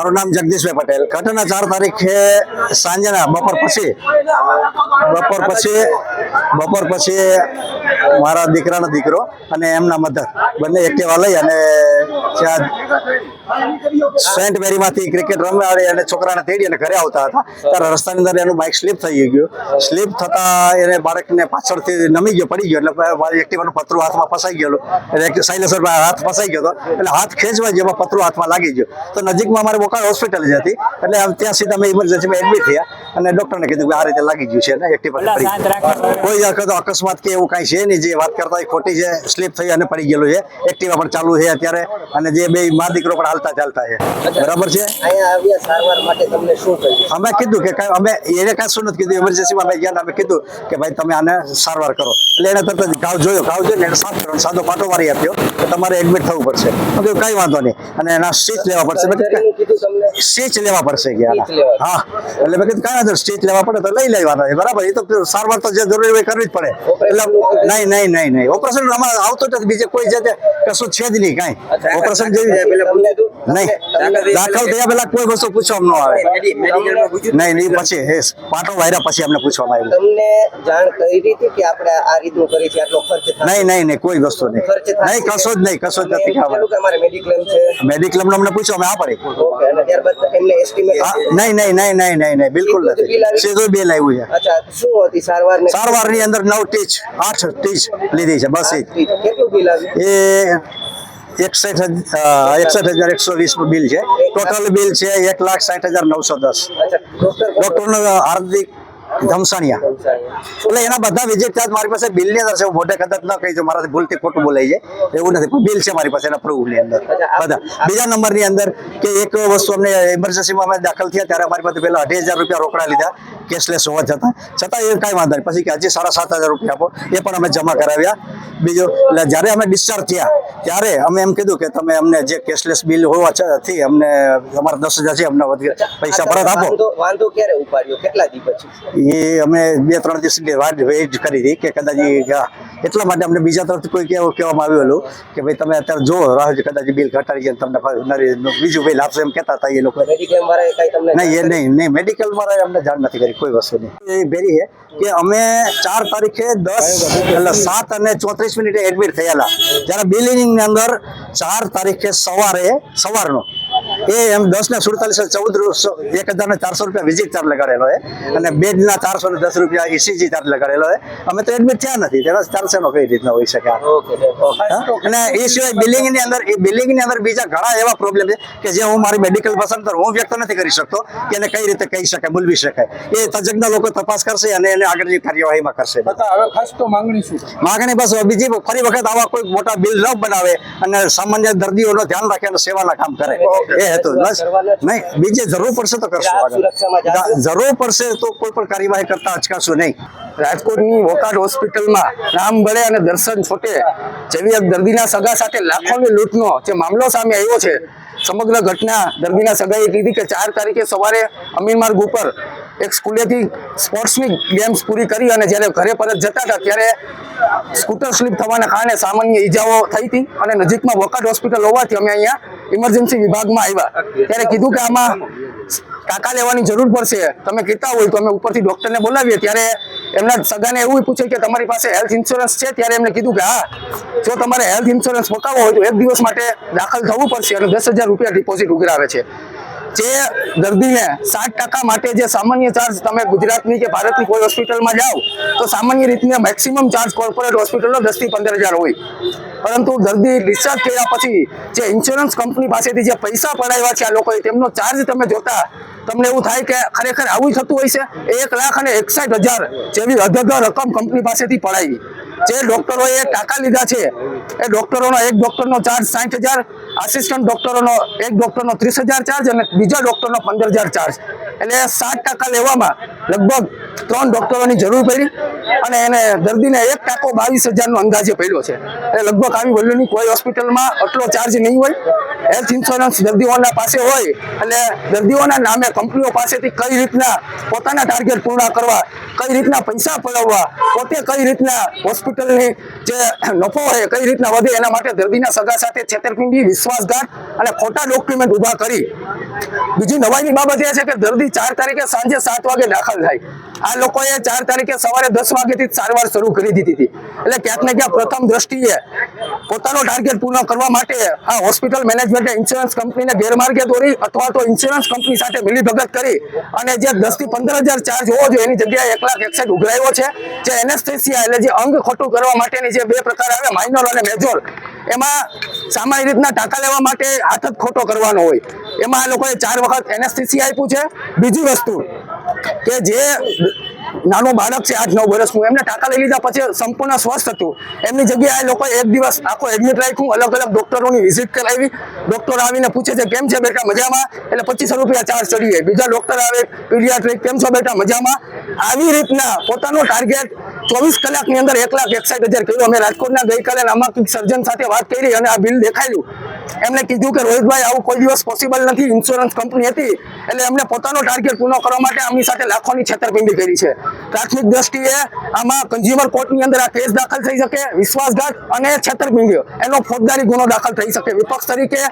મારું નામ જગદીશભાઈ પટેલ. ઘટના ચાર તારીખે સાંજના બપોર પછી બપોર પછી બપોર પછી મારા દીકરાનો દીકરો અને એમના મધર બંને એક્ટિવા લઈ અને ત્યાં સેન્ટ મેરીમાંથી ક્રિકેટ રમવા અને છોકરાને તેડી અને ઘરે આવતા હતા. ત્યારે રસ્તાની અંદર એનું બાઇક સ્લીપ થઈ ગયું. સ્લીપ થતા એને બાળકને પાછળથી નમી ગયો, પડી ગયો. એટલે મારી એક્ટિવાનું પતરું હાથમાં ફસાઈ ગયેલું. એટલે સાયલેન્સર હાથ ફસાઈ ગયો હતો. એટલે હાથ ખેંચવા જેમાં પતરું હાથમાં લાગી ગયો. તો નજીકમાં અમારે બોકાળ હોસ્પિટલ જ હતી. એટલે ત્યાં સીધા અમે ઇમરજન્સીમાં એડમિટ થયા અને ડોક્ટરને કીધું કે આ રીતે લાગી ગયું છે ને એક્ટિવા કોઈ અકસ્માત કે એવું કાંઈ છે નહીં જે વાત કરતા ખોટી છે સ્લીપ થઈ અને પડી ગયેલું છે. એક્ટિવા પણ ચાલુ છે અત્યારે અને જે બે મા દીકરો પણ હાલતા ચાલતા છે. બરાબર છે? અમે કીધું કે અમે એને કાંઈ શું નથી કીધું ઇમરજન્સીમાં અમે ગયા અમે કીધું કે ભાઈ તમે આને સારવાર કરો. એટલે એને તરત જ ઘાવ જોયો ઘાવ જોઈને એને સાફ કરો સાદો પાટો મારી આપ્યો. કે તમારે એડમિટ થવું પડશે. કઈ કાંઈ વાંધો નહીં. અને એના સ્ટીચ લેવા પડશે. સ્ટીચ લેવા પડશે કે. હા. એટલે મેં કીધું કાંઈ સ્ટીચ લેવા પડે તો લઈ લેવાના બરાબર એ તો સારવાર તો જે જરૂરી હોય કરવી જ પડે. એટલે નહીં નહીં નહીં નહીં. ઓપરેશન અમારે આવતો જ બીજે કોઈ જાતે કશું છે જ નહીં કાંઈ. ઓપરેશન જેવી નહીં. દાખલ થયા પહેલા કોઈ વસ્તુ પૂછવામાં ન આવે. મેડિ- મેડિકલમાં પૂછ્યું? નહીં નહીં પછી એ પાટો વાયરા પછી અમને પૂછવામાં આવ્યું. તમને જાણ કરી હતી કે આપણે આ રીતનું કરી છે આટલો ખર્ચ નહીં નહીં નહીં કોઈ વસ્તુ નહીં. નહીં કશો જ નહીં કશો જ નથી એમ કીધું કે અમારે મેડિક્લેમ છે? મેડિક્લેમ અમને પૂછો અમે આ પડી. ઓકે અને ત્યારબાદ એમને estimate હા, નહીં નહીં નહીં નહીં નહીં નહીં બિલકુલ નથી? સીધું બિલ આવ્યું છે. અચ્છા શું હતી? સારવારની સારવારની અંદર નવ ટીચ આઠ ટીચ લીધી છે બસ એ. કેટલું બિલ આવ્યું? એ એકસઠ એકસઠ હજાર એકસો વીસ બિલ છે. ટોટલ બિલ છે એક લાખ સાઠ હજાર નવસો દસ. અચ્છા ડોક્ટર હાર્દિક એટલે એના બધા વિઝિટ ચાર્જ મારી પાસે બિલની અંદર છે. મોઢે કદાચ ન કહી મારાથી ભૂલથી ખોટું બોલાઈ જાય. એવું નથી. બિલ છે મારી પાસે, એના પ્રૂફની અંદર. બધા. બીજા નંબરની અંદર કે એક વસ્તુ અમને ઇમરજન્સીમાં અમે દાખલ થયા ત્યારે અમારી પાસે પેલા અઢી હજાર રૂપિયા રોકડા લીધા. કેશલેસ હોવા છતાં છતાં એ કાંઈ વાંધો નહીં. પછી કે હજી સાડા સાત હજાર રૂપિયા આપો. એ પણ અમે જમા કરાવ્યા. બીજું એટલે જ્યારે અમે ડિસ્ચાર્જ થયા ત્યારે અમે એમ કીધું કે તમે અમને જે કેશલેસ બિલ હોવા છથી અમને અમારા દસ હજાર છે અમને વધુ પૈસા પરત આપો. વાંધો- વાંધો ક્યારે ઉપાડ્યો? કેટલા દી પછી? એ અમે બે ત્રણ દિવસની વાત વેઇટ કરી હતી કે કદાચ ઈ ગયા. એટલા માટે અમને બીજા તરફથી કોઈ કહેવા કહેવામાં આવેલું કે ભાઈ તમે અત્યારે જો રાહ જો કદાચ બિલ ઘટાડી જાય ને તમને પાછું નરી- બીજું બિલ આપશે એમ કહેતા હતા એ લોકો. મેડિક્લેમ વાળાએ કઈ તમને નહીં એ નહીં નહીં. મેડિકલ વાળાએ અમને જાણ નથી કરી કોઈ વસ્તુ નહીં. ભેરી છે કે અમે ચાર તારીખે દસ એટલે સાત અને ચોત્રીસ મિનિટે એડમિટ થયેલા. જ્યારે બિલિંગની અંદર ચાર તારીખે સવારે સવારનો. એ એમ દસ ને સુડતાલીસ ચૌદ એક હજાર ને ચારસો રૂપિયા વિઝિટ ચાર્જ લગાડેલો હે અને બેડના ચારસો ને દસ રૂપિયા ઇસીજી ચાર્જ લગાડેલો હે અમે તો એડમિટ થયા નથી. તેના ચારસો નો કઈ રીતના હોઈ શકે? અને એ સિવાય બિલ્ડિંગની અંદર એ બિલ્ડિંગની અંદર બીજા ઘણા એવા પ્રોબ્લેમ છે કે જે હું મારી મેડિકલ પસંદ કરું. હું વ્યક્ત નથી કરી શકતો કે એને કઈ રીતે કહી શકાય બોલવી શકાય. એ તજજ્ઞ લોકો તપાસ કરશે અને એને આગળની કાર્યવાહીમાં કરશે. હવે ખાસ તો માંગણી શું માંગણી બસ બીજી ફરી વખત આવા કોઈ મોટા બિલ ન બનાવે અને સામાન્ય દર્દીઓનો ધ્યાન રાખે અને સેવાના કામ કરે. એ હેતુ. બસ. નહીં બીજે જરૂર પડશે તો કરશું. જરૂર પડશે તો કોઈ પણ કાર્યવાહી કરતા અચકાશું નહીં. રાજકોટની વોકાટ હોસ્પિટલમાં રામ ગળે અને દર્શન છોટે જેવી એક દર્દીના સગા સાથે લાખોની લૂંટનો જે મામલો સામે આવ્યો છે સમગ્ર ઘટના દર્દીના સગાએ કીધી કે ચાર તારીખે સવારે અમીન માર્ગ ઉપર એક સ્કૂલેથી સ્પોર્ટ્સની ગેમ્સ પૂરી કરી અને જ્યારે ઘરે પરત જતા હતા ત્યારે સ્કૂટર સ્લીપ થવાના કારણે સામાન્ય ઈજાઓ થઈ હતી અને નજીકમાં વોકાટ હોસ્પિટલ હોવાથી અમે અહીંયા ઇમરજન્સી વિભાગમાં આવ્યા. ત્યારે કીધું કે આમાં ટાંકા લેવાની જરૂર પડશે. તમે કહેતા હોય તો અમે ઉપરથી ડોક્ટરને બોલાવીએ. ત્યારે એમના સગાને એવું પૂછે કે તમારી પાસે હેલ્થ ઇન્સ્યોરન્સ છે? ત્યારે એમને કીધું કે હા, જો તમારે હેલ્થ ઇન્સ્યોરન્સ પકાવવો હોય તો એક દિવસ માટે દાખલ થવું પડશે અને દસ હજાર રૂપિયા ડિપોઝિટ ઉઘરાવે છે. જે દર્દીને સાત ટકા માટે જે સામાન્ય ચાર્જ તમે ગુજરાતની કે ભારતની કોઈ હોસ્પિટલમાં જાઓ, તો સામાન્ય રીતના મેક્સિમમ ચાર્જ કોર્પોરેટ હોસ્પિટલનો દસથી પંદર હજાર હોય. પરંતુ દર્દી ડિસ્ચાર્જ થયા પછી જે ઇન્સ્યોરન્સ કંપની પાસેથી જે પૈસા પડાવ્યા છે આ લોકોએ, તેમનો ચાર્જ તમે જોતા, તમને એવું થાય કે ખરેખર આવું થતું હોય છે? એક લાખ અને એકસાઠ હજાર જેવી અધધ રકમ કંપની પાસેથી પડાવી જે ડોક્ટરોએ ટાંકા લીધા છે, એ ડોક્ટરોનો એક ડોક્ટરનો ચાર્જ સાઠ હજાર આસિસ્ટન્ટ ડોક્ટરોનો એક ડોક્ટરનો ત્રીસ હજાર ચાર્જ અને બીજા ડોક્ટરનો પંદર હજાર ચાર્જ એટલે સાત ટકા લેવામાં લગભગ ત્રણ ડોક્ટરોની જરૂર પડી અને એને દર્દીને એક ટાંકો બાવીસ હજારનો અંદાજે પડ્યો છે. એટલે લગભગ આવી વલ્લુની કોઈ હોસ્પિટલમાં આટલો ચાર્જ નહીં હોય. હેલ્થ ઇન્સ્યોરન્સ દર્દીઓના પાસે હોય એટલે દર્દીઓના નામે કંપનીઓ પાસેથી કઈ રીતના પોતાના ટાર્ગેટ પૂર્ણ કરવા, કઈ રીતના પૈસા પડાવવા, પોતે કઈ રીતના હોસ્પિટલની જે નફો હોય કઈ રીતના વધે એના માટે દર્દીના સગા સાથે છેતરપિંડી, વિશ્વાસઘાત અને ખોટા ડોક્યુમેન્ટ ઊભા કરી. બીજી નવાઈની બાબત એ છે કે દર્દી ચાર તારીખે સાંજે સાત વાગે દાખલ થાય. આ લોકોએ ચાર તારીખે સવારે દસ વાગ્યાથી સારવાર શરૂ કરી દીધી હતી. એટલે ક્યાંક ને ક્યાંક પ્રથમ દ્રષ્ટિએ પોતાનો ટાર્ગેટ પૂર્ણ કરવા માટે આ હોસ્પિટલ મેનેજમેન્ટે ઇન્સ્યોરન્સ કંપનીને ગેરમાર્ગે દોરી અથવા તો ઇન્સ્યોરન્સ કંપની સાથે મિલીભગત કરી અને જે દસથી પંદર હજાર ચાર્જ હોવો જોઈએ એની જગ્યાએ એક લાખ એકસઠ ઉઘરાયો છે. જે એનેસ્થેસિયા એટલે જે અંગ ખોટું કરવા માટેની જે બે પ્રકાર આવે માઇનોર અને મેજોર એમાં સામાન્ય રીતના ટાંકા લેવા માટે હાથ જ ખોટો કરવાનો હોય. એમાં આ લોકોએ ચાર વખત એનેસ્થેસિયા આપ્યું છે. બીજી વસ્તુ કે જે નાનું બાળક છે, આઠ, નવ વર્ષનું, એમને ટાંકા લઈ લીધા પછી સંપૂર્ણ સ્વસ્થ હતું. એમની જગ્યાએ લોકો એક દિવસ આખો એડમિટ રાખ્યું, અલગ અલગ ડોક્ટરોની વિઝિટ કરાવી. ડોક્ટર આવીને પૂછે છે, કેમ છે બેટા, મજામાં? એટલે પચીસો રૂપિયા ચાર્જ ચડીએ. બીજા ડોક્ટર આવે, પીડિયાટ્રિક, કેમ છો બેટા, મજામાં? આવી રીતના પોતાનો ટાર્ગેટ ચોવીસ કલાકની અંદર એક લાખ એકસાઠ હજાર કર્યો અમે રાજકોટના ગઈકાલે નામાંકિત સર્જન સાથે વાત કરી અને આ બિલ દેખાયું એમણે કીધું કે રોહિતભાઈ, આવું કોઈ દિવસ પોસિબલ નથી. ઇન્સ્યોરન્સ કંપની હતી. એટલે એમને પોતાનો ટાર્ગેટ પૂર્ણ કરવા માટે આમની સાથે લાખોની છેતરપિંડી કરી છે. પ્રાથમિક દ્રષ્ટિએ આમાં કન્ઝ્યુમર કોર્ટની અંદર આ કેસ દાખલ થઈ શકે, વિશ્વાસઘાત અને છેતરપિંડી એનો ફોજદારી ગુનો દાખલ થઈ શકે. વિપક્ષ તરીકે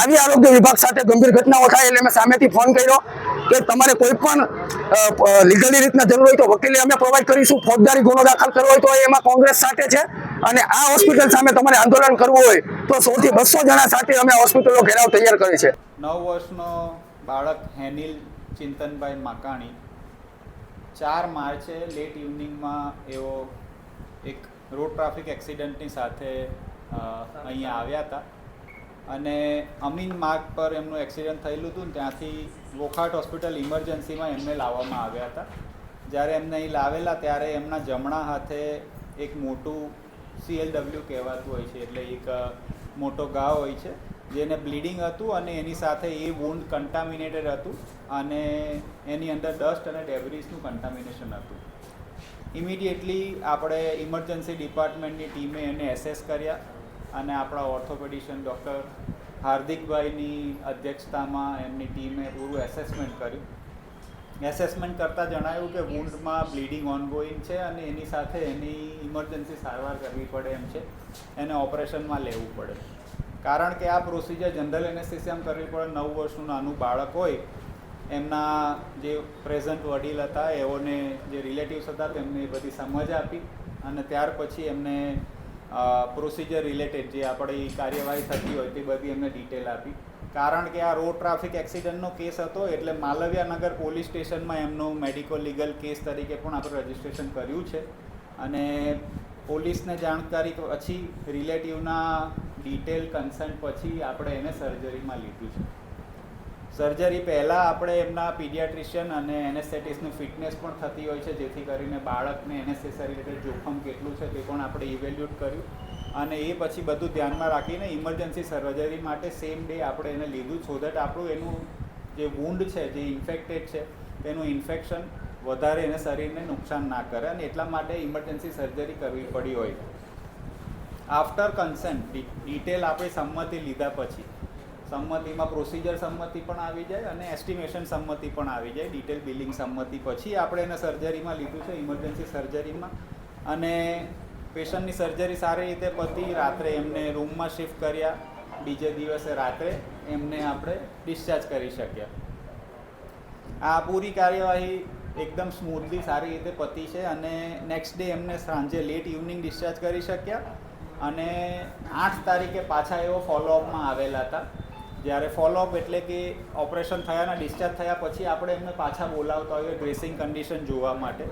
આવી આરોગ્ય વિભાગ સાથે ગંભીર ઘટનાઓ થાય એટલે મેં સામેથી ફોન કર્યો. કે તમારે કોઈ પણ લીગલી રીતના જરૂર હોય તો વકીલે અમે પ્રોવાઈડ કરીશું. ફોજદારી ગુનો દાખલ કરવો હોય તો એમાં કોંગ્રેસ સાથે છે. અને આ હોસ્પિટલ સામે તમારે આંદોલન કરવું હોય તો સૌથી બસો જણા સાથે અમે હોસ્પિટલો ઘેરાવ તૈયાર કરી છે. નવ વર્ષનો બાળક હેનિલ ચિંતનભાઈ માકાણી ચાર માર્ચે લેટ ઇવનિંગમાં એવો એક રોડ ટ્રાફિક એક્સિડન્ટની સાથે અહીંયા આવ્યા હતા. અને અમીન માર્ગ પર એમનું એક્સિડન્ટ થયેલું હતું ત્યાંથી વોખાટ હોસ્પિટલ ઇમરજન્સીમાં એમને લાવવામાં આવ્યા હતા. જ્યારે એમને અહીં લાવેલા ત્યારે એમના જમણા હાથે એક મોટું સીએલડબલ્યુ કહેવાતું હોય છે, એટલે એક મોટો ઘા હોય છે, જેને બ્લીડિંગ હતું અને એની સાથે એ વુન્ડ કન્ટામિનેટેડ હતું અને એની અંદર ડસ્ટ અને ડેબ્રીસનું કન્ટામિનેશન હતું. ઇમિડિયેટલી આપણે ઇમરજન્સી ડિપાર્ટમેન્ટની ટીમે એને એસેસ કર્યા. અને આપણા ઓર્થોપેડિશિયન ડૉક્ટર હાર્દિકભાઈની અધ્યક્ષતામાં એમની ટીમે પૂરું એસેસમેન્ટ કર્યું. એસેસમેન્ટ કરતાં જણાવ્યું કે વુન્ડમાં બ્લીડિંગ ઓનગોઈંગ છે અને એની સાથે એની ઇમરજન્સી સારવાર કરવી પડે એમ છે. એને ઓપરેશનમાં લેવું પડે. કારણ કે આ પ્રોસિજર જનરલ એનેસ્થેસિયામાં કરવી પડે. નવ વર્ષનું નાનું બાળક હોય, એમના જે પ્રેઝન્ટ વડીલ હતા, એઓને જે રિલેટિવ્સ હતા, તેમને એ બધી સમજ આપી અને ત્યાર પછી એમને પ્રોસિજર રિલેટેડ જે આપણી કાર્યવાહી થતી હોય તે બધી એમને ડિટેલ આપી. કારણ કે આ રોડ ટ્રાફિક એક્સિડન્ટનો કેસ હતો એટલે માલવ્યાનગર પોલીસ સ્ટેશનમાં એમનો મેડિકો લીગલ કેસ તરીકે પણ આપણે રજીસ્ટ્રેશન કર્યું છે. અને પોલીસને જાણકારી પછી રિલેટિવના ડિટેલ કન્સન્ટ પછી આપણે એને સર્જરીમાં લીધું છે. સર્જરી પહેલાં આપણે એમના પીડિયાટ્રિશિયન અને એનેસ્થેટિસ્ટની ફિટનેસ પણ થતી હોય છે, જેથી કરીને બાળકને એનેસ્થેસિયા રિલેટેડ જોખમ કેટલું છે તે પણ આપણે ઇવેલ્યુએટ કર્યું. અને એ પછી બધું ધ્યાનમાં રાખીને ઇમરજન્સી સર્જરી માટે સેમ ડે આપણે એને લીધું સો દેટ આપણું એનું જે વુન્ડ છે, જે ઇન્ફેક્ટેડ છે, તેનું ઇન્ફેક્શન વધારે એને શરીરને નુકસાન ના કરે અને એટલા માટે ઇમરજન્સી સર્જરી કરવી પડી હોય. આફ્ટર કન્સન્ટ ડિટેલ આપણી સંમતિ લીધા પછી સંમતિમાં પ્રોસિજર સંમતિ પણ આવી જાય અને એસ્ટિમેશન સંમતિ પણ આવી જાય. ડિટેલ બિલિંગ સંમતિ પછી આપણે એને સર્જરીમાં લીધું છે ઇમરજન્સી સર્જરીમાં અને પેશન્ટની સર્જરી સારી રીતે પતી, રાત્રે એમને રૂમમાં શિફ્ટ કર્યા. બીજે દિવસે રાત્રે એમને આપણે ડિસ્ચાર્જ કરી શક્યા. આ પૂરી કાર્યવાહી એકદમ સ્મૂથલી સારી રીતે પતી છે અને નેક્સ્ટ ડે એમને સાંજે લેટ ઇવનિંગ ડિસ્ચાર્જ કરી શક્યા. અને આઠ તારીખે પાછા એવો ફોલોઅપમાં આવેલા હતા. જ્યારે ફોલોઅપ એટલે કે ઓપરેશન થયાના ડિસ્ચાર્જ થયા પછી આપણે એમને પાછા બોલાવતા હોઈએ ડ્રેસિંગ કન્ડિશન જોવા માટે.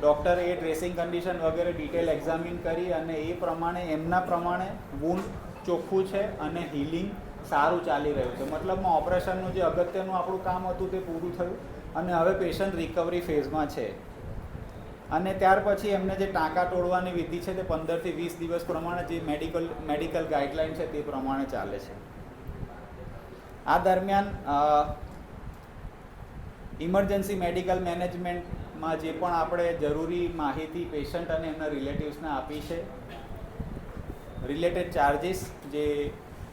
ડૉક્ટર એ ડ્રેસિંગ કન્ડિશન વગેરે ડિટેલ એક્ઝામિન કરી અને એ પ્રમાણે, એમના પ્રમાણે વુન્ડ ચોખ્ખું છે અને હિલિંગ સારું ચાલી રહ્યું છે. મતલબમાં ઓપરેશનનું જે અગત્યનું આપણું કામ હતું તે પૂરું થયું અને હવે પેશન્ટ રિકવરી ફેઝમાં છે. અને ત્યાર પછી એમને જે ટાંકા તોડવાની વિધિ છે તે પંદરથી વીસ દિવસ પ્રમાણે જે મેડિકલ મેડિકલ ગાઈડલાઇન છે તે પ્રમાણે ચાલે છે. આ દરમિયાન ઇમરજન્સી મેડિકલ મેનેજમેન્ટમાં જે પણ આપણે જરૂરી માહિતી પેશન્ટ અને એમના રિલેટિવ્સને આપી છે રિલેટેડ ચાર્જિસ જે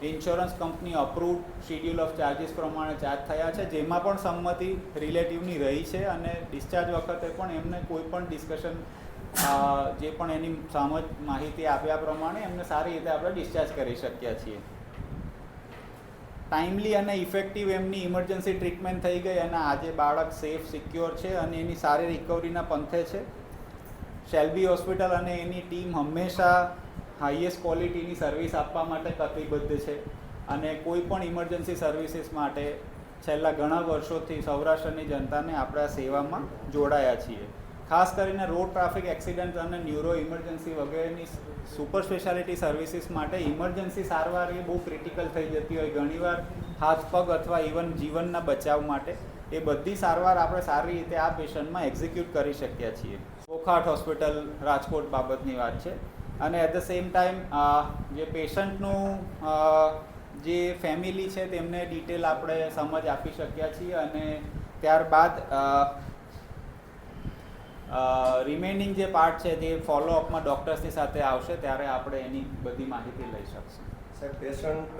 insurance company approved schedule of charges પ્રમાણે ચાર્જ થયા છે, જેમાં પણ સંમતિ રિલેટિવની રહી છે અને ડિસ્ચાર્જ વખતે પણ એમને કોઈ પણ ડિસ્કશન જે પણ એની સમજ માહિતી આપ્યા પ્રમાણે એમને સારી રીતે આપણે ડિસ્ચાર્જ કરી શક્યા છીએ. ટાઈમલી અને ઇફેક્ટિવ એમની ઇમરજન્સી ટ્રીટમેન્ટ થઈ ગઈ અને આજે બાળક સેફ સિક્યોર છે અને એની સારી રિકવરીના પંથે છે. શેલ્બી હોસ્પિટલ અને એની ટીમ હંમેશા હાઈએસ્ટ ક્વોલિટીની સર્વિસ આપવા માટે કટિબદ્ધ છે અને કોઈ પણ ઇમરજન્સી સર્વિસીસ માટે છેલ્લા ઘણા વર્ષોથી સૌરાષ્ટ્રની જનતાને આપણા સેવામાં જોડાયા છીએ. ખાસ કરીને રોડ ટ્રાફિક એક્સિડન્ટ અને ન્યુરો ઇમરજન્સી વગેરેની સુપર સ્પેશિયાલિટી સર્વિસીસ માટે ઇમરજન્સી સારવાર એ બહુ ક્રિટિકલ થઈ જતી હોય. ઘણીવાર હાથ, પગ અથવા ઇવન જીવનના બચાવ માટે એ બધી સારવાર આપણે સારી રીતે આ પેશન્ટમાં એક્ઝિક્યુટ કરી શક્યા છીએ. કોખાટ હોસ્પિટલ રાજકોટ બાબતની વાત છે. અને એટ ધ સેમ ટાઈમ જે પેશન્ટનું જે ફેમિલી છે, તેમને ડિટેલ આપણે સમજ આપી શક્યા છીએ અને ત્યારબાદ રિમેઇનિંગ જે પાર્ટ છે તે ફોલોઅપમાં ડૉક્ટર્સની સાથે આવશે ત્યારે આપણે એની બધી માહિતી લઈ શકશું. સાહેબ પેશન્ટ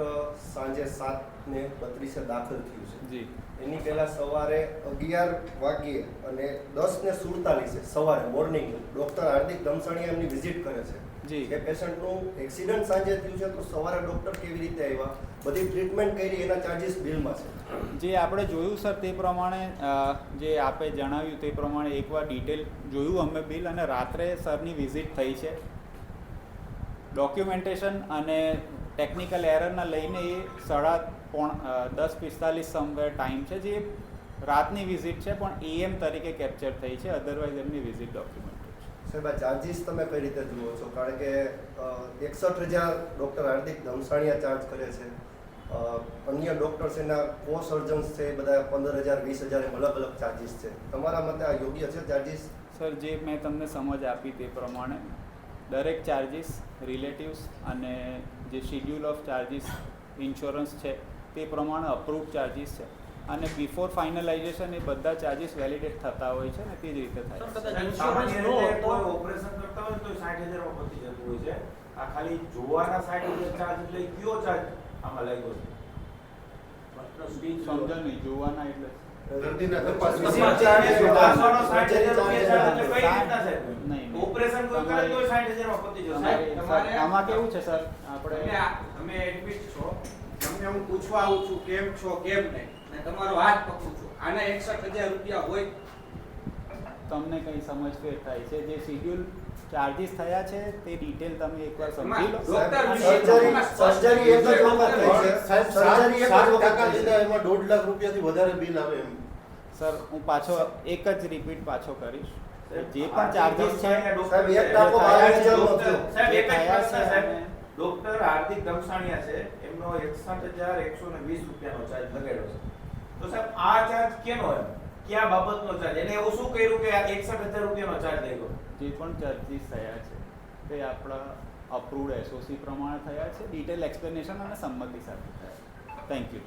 સાંજે સાત ને બત્રીસે દાખલ થયું છે. જી. એની પહેલાં સવારે અગિયાર વાગ્યે અને દસ ને સુડતાલીસે સવારે મોર્નિંગ ડૉક્ટર હાર્દિક દમસાણીયા એમની વિઝિટ કરે છે. જી. એ પેશન્ટનું એક્સિડન્ટ સાંજે થયું છે તો સવારે ડૉક્ટર કેવી રીતે આવ્યા? બધી ટ્રીટમેન્ટ કરી એના ચાર્જિસ બિલમાં છે. જે આપણે જોયું સર તે પ્રમાણે જે આપે જણાવ્યું તે પ્રમાણે એકવાર ડિટેલ જોયું અમે બિલ અને રાત્રે સરની વિઝિટ થઈ છે. ડોક્યુમેન્ટેશન અને ટેકનિકલ એરરના લઈને એ સાડા પોણ દસ પિસ્તાલીસ સમવેર ટાઈમ છે. જે રાતની વિઝિટ છે પણ એએમ તરીકે કેપ્ચર થઈ છે. અધરવાઇઝ એમની વિઝિટ ડોક્યુમેન્ટેડ છે સાહેબ, આ ચાર્જિસ તમે કઈ રીતે જુઓ છો? કારણ કે એકસઠ હજાર ડૉક્ટર હાર્દિક ધમસાણીયા ચાર્જ કરે છે. અન્ય ડૉક્ટર્સ એના કો સર્જન્સ છે બધા પંદર હજાર, વીસ હજાર એમ અલગ અલગ ચાર્જિસ છે. તમારા મતે આ યોગ્ય છે ચાર્જિસ સર, જે મેં તમને સમજ આપી તે પ્રમાણે દરેક ચાર્જિસ રિલેટિવ્સ અને જે શિડ્યુલ ઓફ ચાર્જિસ ઇન્સ્યોરન્સ છે, તે પ્રમાણે અપ્રૂવ ચાર્જિસ છે. અને બિફોર ફાઇનલાઇઝેશન એ બધા ચાર્જિસ વેલિડેટ થતા હોય છે ને તે જ રીતે થાય છે. ઓપરેશન કરતા હોય તો સાઠ હજારમાં પતી જતું હોય છે. આ ખાલી જોવાના સાઠ હજાર ચાર્જ એટલે કયો ચાર્જ આમાં લાગ્યો છે? સમજણ નહીં જોવાના એટલે. ઓપરેશન કોઈ કરે તો સાઠ હજારમાં પતી જશે. આમાં કેવું છે સર? તમે આપણે તમને હું પૂછવા આવું છું કેમ છો કેમ નહીં? અને તમારો હાથ પકડું છું. આના એકસઠ હજાર રૂપિયા હોય. તમને કઈ સમજ ફેર થાય છે? જે શિડ્યુલ ચાર્જિસ થયા છે તે ડિટેલ તમે એકવાર સમજી લો. સર્જરી સર્જરી એક જ વખત થાય છે. સાહેબ સર્જરી એક જ વખત છે. એમાં દોઢ લાખ રૂપિયાથી વધારે બિલ આવે એમ. સર હું પાછો એક જ રિપીટ પાછો કરીશ. જે પણ ચાર્જિસ છે સાહેબ, એક ડોક્ટર- થયો. સાહેબ, એક જ પ્રશ્ન સાહેબ. ડોક્ટર હાર્દિક દમસાણીયા છે. એમનો એકસઠ હજાર એકસો ને વીસ રૂપિયાનો ચાર્જ લગાડ્યો છે. તો સાહેબ, આ ચાર્જ કેનો એમ ક્યાં બાબતનો ચાર્જ એને એવું શું કર્યું કે આ એકસઠ હજાર રૂપિયાનો ચાર્જ લાગ્યો જે પણ ચાર્જિસ થયા છે, તે આપણા અપ્રુવડ એસઓસી પ્રમાણે થયા છે. ડિટેલ એક્સપ્લેનેશન અને સંમતિ સાથે થયા થેન્ક યુ